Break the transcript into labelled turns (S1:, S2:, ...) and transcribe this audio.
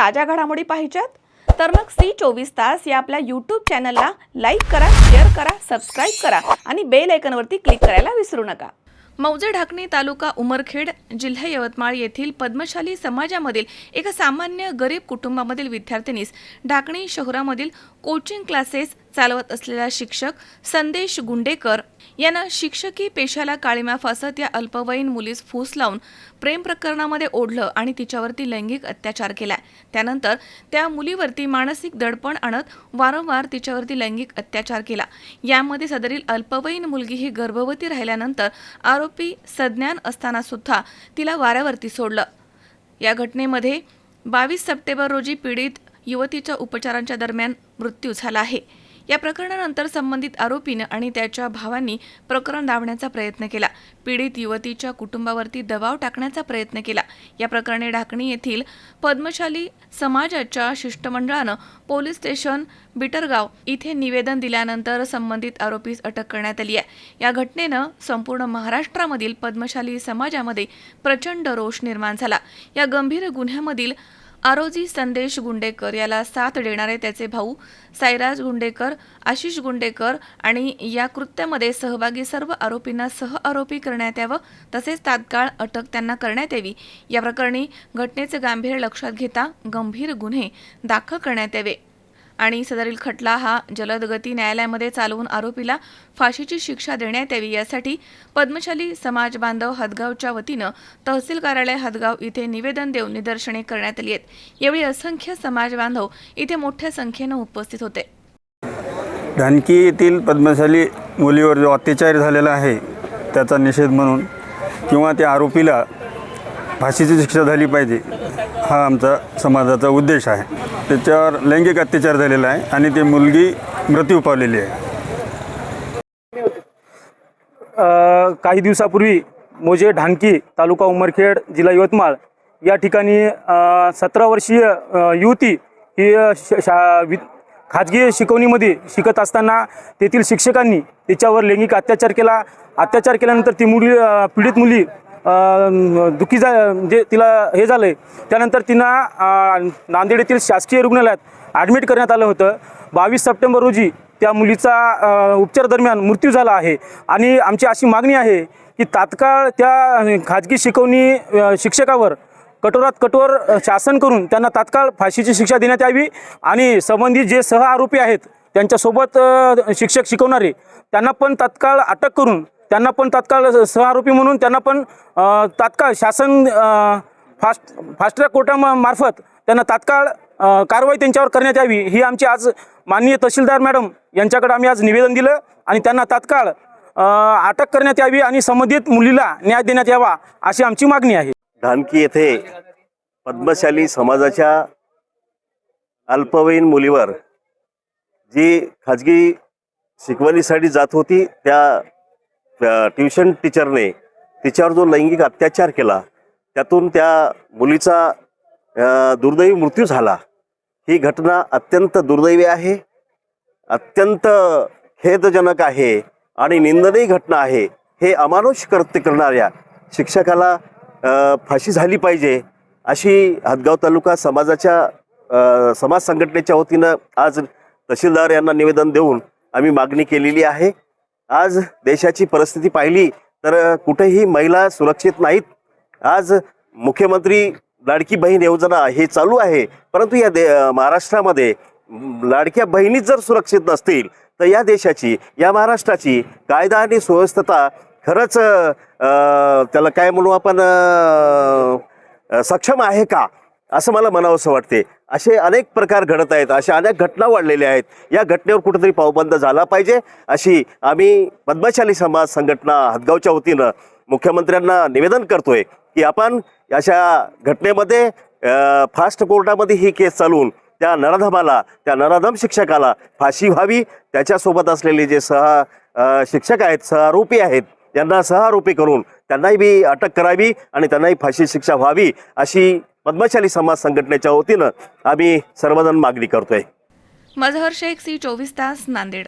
S1: ताज्या घडामोडी पाहिजेत? तर मग सी चोवीस तास या आपल्या यूट्यूब चॅनलला लाईक करा शेअर करा सबस्क्राईब करा आणि बेल आयकनवरती क्लिक करायला विसरू नका. मौजे ढाकणी तालुका उमरखेड जिल्हा यवतमाळ येथील पद्मशाली समाजामधील एका सामान्य गरीब कुटुंबामधील विद्यार्थिनीस ढाकणी शहरामधील कोचिंग क्लासेस चालवत असलेला शिक्षक संदेश गुंडेकर यानं शिक्षकी पेशाला काळीमा फासत या अल्पवयीन मुलीस फूस लावून प्रेम प्रकरणामध्ये ओढलं आणि तिच्यावरती लैंगिक अत्याचार केला त्यानंतर त्या मुलीवरती मानसिक दडपण आणत वारंवार तिच्यावरती लैंगिक अत्याचार केला. यामध्ये सदरील अल्पवयीन मुलगी ही गर्भवती राहिल्यानंतर आरोपी सज्ञान असताना सुद्धा तिला वाऱ्यावरती सोडलं. या घटनेमध्ये बावीस सप्टेंबर रोजी पीडित युवतीच्या उपचारांच्या दरम्यान मृत्यू झाला आहे. या प्रकरणानंतर संबंधित आरोपीनं आणि त्याच्या भावांनी प्रकरण दाबण्याचा प्रयत्न केला. पीडित युवतीच्या कुटुंबावरती दबाव टाकण्याचा प्रयत्न केला. या प्रकरणी ढाकणी येथील पद्मशाली समाजाच्या शिष्टमंडळानं पोलीस स्टेशन बिटरगाव इथे निवेदन दिल्यानंतर संबंधित आरोपीस अटक करण्यात आली आहे. या घटनेनं संपूर्ण महाराष्ट्रामधील पद्मशाली समाजामध्ये प्रचंड रोष निर्माण झाला. या गंभीर गुन्ह्यामधील आरोजी संदेश गुंडेकर याला साथ देणारे त्याचे भाऊ साईराज गुंडेकर आशिष गुंडेकर आणि या कृत्यामध्ये सहभागी सर्व आरोपींना सह आरोपी करण्यात यावं तसेच तात्काळ अटक त्यांना करण्यात यावी. या प्रकरणी घटनेचे गांभीर्य लक्षात घेता गंभीर गुन्हे दाखल करण्यात यावे. आणि सदरील खटला हा जलदगती न्यायालयामध्ये चालवून आरोपीला फाशीची शिक्षा देण्यात यावी यासाठी पद्मशाली समाज बांधव हदगावच्या वतीनं तहसील कार्यालय हदगाव इथे निवेदन देऊन निदर्शने करण्यात आली आहेत. यावेळी असंख्य समाज बांधव इथे मोठ्या संख्येनं उपस्थित होते.
S2: ढानकी येथील पद्मशाली मुलीवर जो अत्याचार झालेला आहे त्याचा निषेध म्हणून किंवा त्या आरोपीला फाशीची शिक्षा झाली पाहिजे हा आमचा समाजाचा उद्देश आहे. त्याच्यावर लैंगिक अत्याचार झालेला आहे आणि ती मुलगी मृत्यू पावलेली आहे.
S3: अ, काही दिवसापूर्वी मोजे ढांकी तालुका उमरखेड जिल्हा यवतमाळ या ठिकाणी सतरा वर्षीय अ, युवती ही अ, श- शा वि खाजगी शिकवणीमध्ये शिकत असताना तेथील शिक्षकांनी तिच्यावर लैंगिक अत्याचार केला. अत्याचार केल्यानंतर ती मुली अ, पीडित मुली दुखी जा म्हणजे तिला हे झालं आहे त्यानंतर तिनं नांदेड येथील शासकीय रुग्णालयात ॲडमिट करण्यात आलं होतं. बावीस सप्टेंबर रोजी त्या मुलीचा उपचार दरम्यान मृत्यू झाला आहे. आणि आमची अशी मागणी आहे की तात्काळ त्या खाजगी शिकवणी शिक्षकावर कठोरात कठोर शासन करून त्यांना तात्काळ फाशीची शिक्षा देण्यात यावी आणि संबंधित जे सह आरोपी आहेत त्यांच्यासोबत शिक्षक शिकवणारे त्यांना पण तात्काळ अटक करून त्यांना पण तात्काळ सहआरोपी म्हणून त्यांना पण तात्काळ शासन फास्ट फास्ट ट्रॅक कोर्टामार्फत त्यांना तात्काळ कारवाई त्यांच्यावर करण्यात यावी ही आमची आज माननीय तहसीलदार मॅडम यांच्याकडे आम्ही आज निवेदन दिलं आणि त्यांना तात्काळ अटक करण्यात यावी आणि संबंधित मुलीला न्याय देण्यात यावा अशी आमची मागणी आहे.
S4: ढानकी येथे पद्मशाली समाजाच्या अल्पवयीन मुलीवर जी खाजगी शिकवणीसाठी जात होती त्या ट्युशन टीचरने तिच्यावर जो लैंगिक अत्याचार केला त्यातून त्या मुलीचा दुर्दैवी मृत्यू झाला. ही घटना अत्यंत दुर्दैवी आहे अत्यंत खेदजनक आहे आणि निंदनीय घटना आहे. हे अमानुष कृत्य करणाऱ्या शिक्षकाला फाशी झाली पाहिजे अशी हदगाव तालुका समाजाच्या समाज संघटनेच्या वतीनं आज तहसीलदार यांना निवेदन देऊन आम्ही मागणी केलेली आहे. आज देशाची परिस्थिती पाहिली तर कुठेही महिला सुरक्षित नाहीत. आज मुख्यमंत्री लाडकी बहीण योजना हे चालू आहे. परंतु या दे महाराष्ट्रामध्ये लाडक्या बहिणीच जर सुरक्षित नसतील तर या देशाची या महाराष्ट्राची कायदा आणि सुव्यवस्थता खरंच त्याला काय म्हणू आपण सक्षम आहे का? असं मला म्हणावंसं वाटते. असे अनेक प्रकार घडत आहेत. अशा अनेक घटना वाढलेल्या आहेत. या घटनेवर कुठेतरी पावबंद झाला पाहिजे. अशी आम्ही पद्मशाली समाज संघटना हदगावच्या वतीनं मुख्यमंत्र्यांना निवेदन करतोय की आपण अशा घटनेमध्ये फास्ट कोर्टामध्ये ही केस चालवून त्या नराधमाला त्या नराधम शिक्षकाला फाशी व्हावी. त्याच्यासोबत असलेले जे सह शिक्षक आहेत सहारोपी आहेत त्यांना सहारोपी करून त्यांनाही बी अटक करावी आणि त्यांनाही फाशी शिक्षा व्हावी अशी पद्मशाली समाज संघटनेच्या वतीनं आम्ही सर्वजण मागणी करतोय.
S1: मजहर शेख सी चोवीस तास नांदेड.